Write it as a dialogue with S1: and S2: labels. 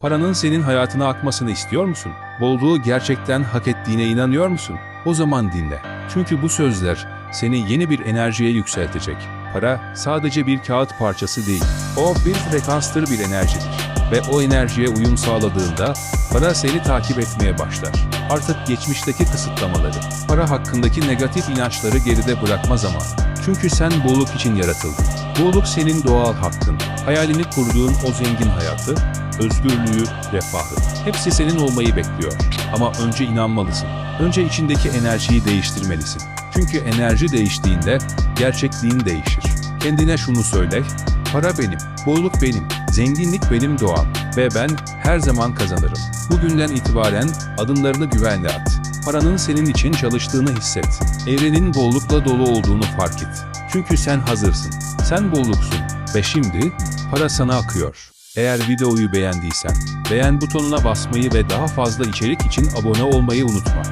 S1: Paranın senin hayatına akmasını istiyor musun? Bolluğu gerçekten hak ettiğine inanıyor musun? O zaman dinle. Çünkü bu sözler seni yeni bir enerjiye yükseltecek. Para sadece bir kağıt parçası değil. O bir frekanstır bir enerjidir. Ve o enerjiye uyum sağladığında para seni takip etmeye başlar. Artık geçmişteki kısıtlamaları, para hakkındaki negatif inançları geride bırakma zamanı. Çünkü sen bolluk için yaratıldın. Bolluk senin doğal hakkın. Hayalini kurduğun o zengin hayatı, özgürlüğü, refahı. Hepsi senin olmayı bekliyor. Ama önce inanmalısın. Önce içindeki enerjiyi değiştirmelisin. Çünkü enerji değiştiğinde gerçekliğin değişir. Kendine şunu söyle, para benim, bolluk benim, zenginlik benim doğam ve ben her zaman kazanırım. Bugünden itibaren adımlarını güvenle at. Paranın senin için çalıştığını hisset. Evrenin bollukla dolu olduğunu fark et. Çünkü sen hazırsın. Sen bolluksun ve şimdi para sana akıyor. Eğer videoyu beğendiysen, beğen butonuna basmayı ve daha fazla içerik için abone olmayı unutma.